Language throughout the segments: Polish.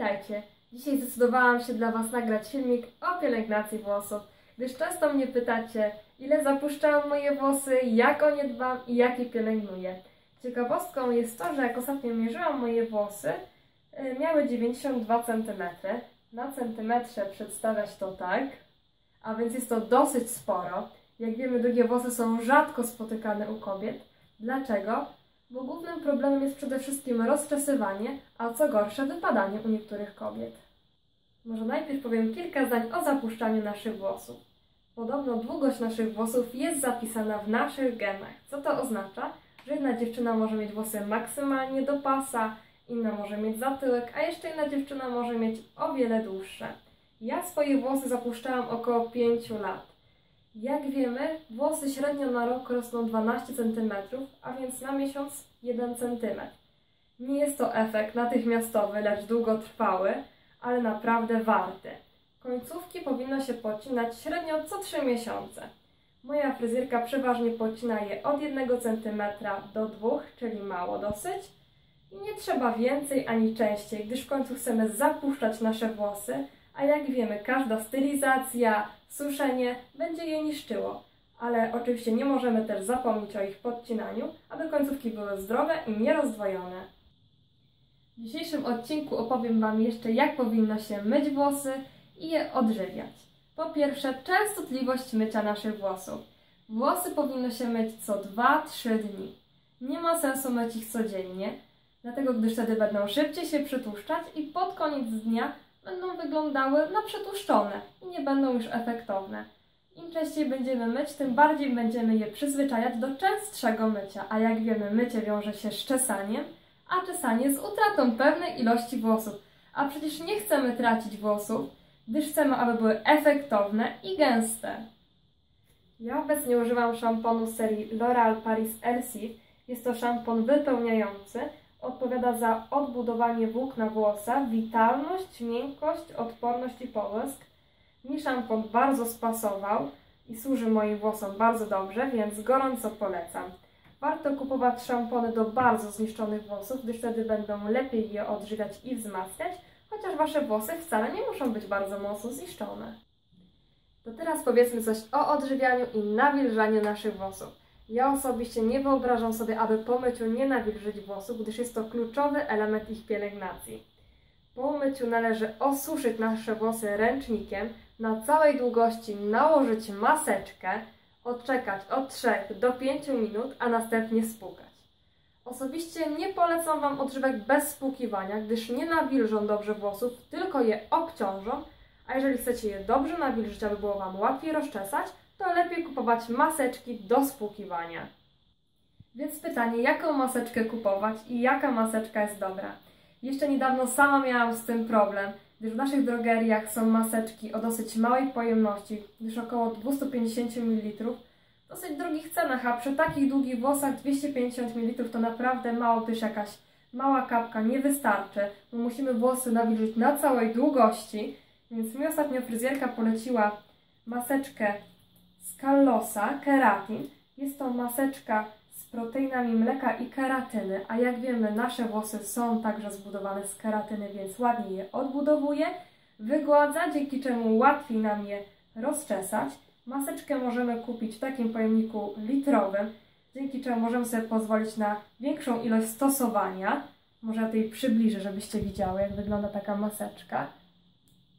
Witajcie! Dzisiaj zdecydowałam się dla Was nagrać filmik o pielęgnacji włosów, gdyż często mnie pytacie, ile zapuszczałam moje włosy, jak o nie dbam i jak je pielęgnuję. Ciekawostką jest to, że jak ostatnio mierzyłam moje włosy, y, miały 92 cm. Na centymetrze przedstawiać to tak, a więc jest to dosyć sporo. Jak wiemy, długie włosy są rzadko spotykane u kobiet. Dlaczego? Bo głównym problemem jest przede wszystkim rozczesywanie, a co gorsze wypadanie u niektórych kobiet. Może najpierw powiem kilka zdań o zapuszczaniu naszych włosów. Podobno długość naszych włosów jest zapisana w naszych genach. Co to oznacza? Że jedna dziewczyna może mieć włosy maksymalnie do pasa, inna może mieć zatyłek, a jeszcze inna dziewczyna może mieć o wiele dłuższe. Ja swoje włosy zapuszczałam około 5 lat. Jak wiemy, włosy średnio na rok rosną 12 cm, a więc na miesiąc 1 cm. Nie jest to efekt natychmiastowy, lecz długotrwały, ale naprawdę warty. Końcówki powinno się pocinać średnio co 3 miesiące. Moja fryzjerka przeważnie pocina je od 1 cm do 2, czyli mało dosyć. I nie trzeba więcej ani częściej, gdyż w końcu chcemy zapuszczać nasze włosy, a jak wiemy, każda stylizacja, suszenie będzie je niszczyło. Ale oczywiście nie możemy też zapomnieć o ich podcinaniu, aby końcówki były zdrowe i nierozdwojone. W dzisiejszym odcinku opowiem Wam jeszcze, jak powinno się myć włosy i je odżywiać. Po pierwsze, częstotliwość mycia naszych włosów. Włosy powinno się myć co 2-3 dni. Nie ma sensu myć ich codziennie, dlatego gdyż wtedy będą szybciej się przytłuszczać i pod koniec dnia będą wyglądały na przetłuszczone i nie będą już efektowne. Im częściej będziemy myć, tym bardziej będziemy je przyzwyczajać do częstszego mycia, a jak wiemy, mycie wiąże się z czesaniem, a czesanie z utratą pewnej ilości włosów. A przecież nie chcemy tracić włosów, gdyż chcemy, aby były efektowne i gęste. Ja obecnie używam szamponu serii L'Oreal Paris Elsie. Jest to szampon wypełniający, odpowiada za odbudowanie włókna włosa, witalność, miękkość, odporność i połysk. Mi szampon bardzo spasował i służy moim włosom bardzo dobrze, więc gorąco polecam. Warto kupować szampony do bardzo zniszczonych włosów, gdyż wtedy będą lepiej je odżywiać i wzmacniać, chociaż Wasze włosy wcale nie muszą być bardzo mocno zniszczone. To teraz powiedzmy coś o odżywianiu i nawilżaniu naszych włosów. Ja osobiście nie wyobrażam sobie, aby po myciu nie nawilżyć włosów, gdyż jest to kluczowy element ich pielęgnacji. Po myciu należy osuszyć nasze włosy ręcznikiem, na całej długości nałożyć maseczkę, odczekać od 3 do 5 minut, a następnie spłukać. Osobiście nie polecam Wam odżywek bez spłukiwania, gdyż nie nawilżą dobrze włosów, tylko je obciążą, a jeżeli chcecie je dobrze nawilżyć, aby było Wam łatwiej rozczesać, to lepiej kupować maseczki do spłukiwania. Więc pytanie, jaką maseczkę kupować i jaka maseczka jest dobra? Jeszcze niedawno sama miałam z tym problem, gdyż w naszych drogeriach są maseczki o dosyć małej pojemności, gdyż około 250 ml, w dosyć drogich cenach, a przy takich długich włosach 250 ml to naprawdę mało, gdyż jakaś mała kapka nie wystarczy, bo musimy włosy nawilżyć na całej długości, więc mi ostatnio fryzjerka poleciła maseczkę z Callosa, keratin. Jest to maseczka z proteinami mleka i keratyny, a jak wiemy, nasze włosy są także zbudowane z keratyny, więc ładnie je odbudowuje, wygładza, dzięki czemu łatwiej nam je rozczesać. Maseczkę możemy kupić w takim pojemniku litrowym, dzięki czemu możemy sobie pozwolić na większą ilość stosowania. Może ja tutaj przybliżę, żebyście widziały, jak wygląda taka maseczka.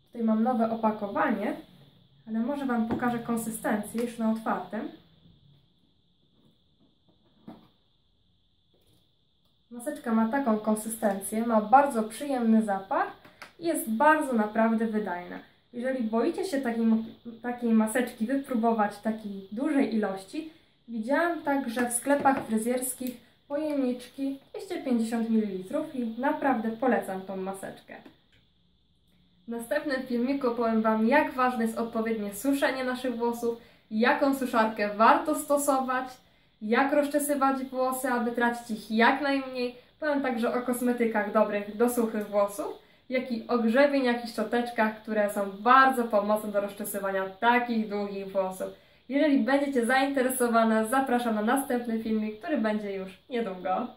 Tutaj mam nowe opakowanie, ale może Wam pokażę konsystencję już na otwartym. Maseczka ma taką konsystencję, ma bardzo przyjemny zapach i jest bardzo naprawdę wydajna. Jeżeli boicie się takiej, takiej maseczki wypróbować takiej dużej ilości, widziałam także w sklepach fryzjerskich pojemniczki 250 ml i naprawdę polecam tą maseczkę. W następnym filmiku opowiem Wam, jak ważne jest odpowiednie suszenie naszych włosów, jaką suszarkę warto stosować, jak rozczesywać włosy, aby tracić ich jak najmniej. Powiem także o kosmetykach dobrych do suchych włosów, jak i o grzebieniach i szczoteczkach, które są bardzo pomocne do rozczesywania takich długich włosów. Jeżeli będziecie zainteresowane, zapraszam na następny filmik, który będzie już niedługo.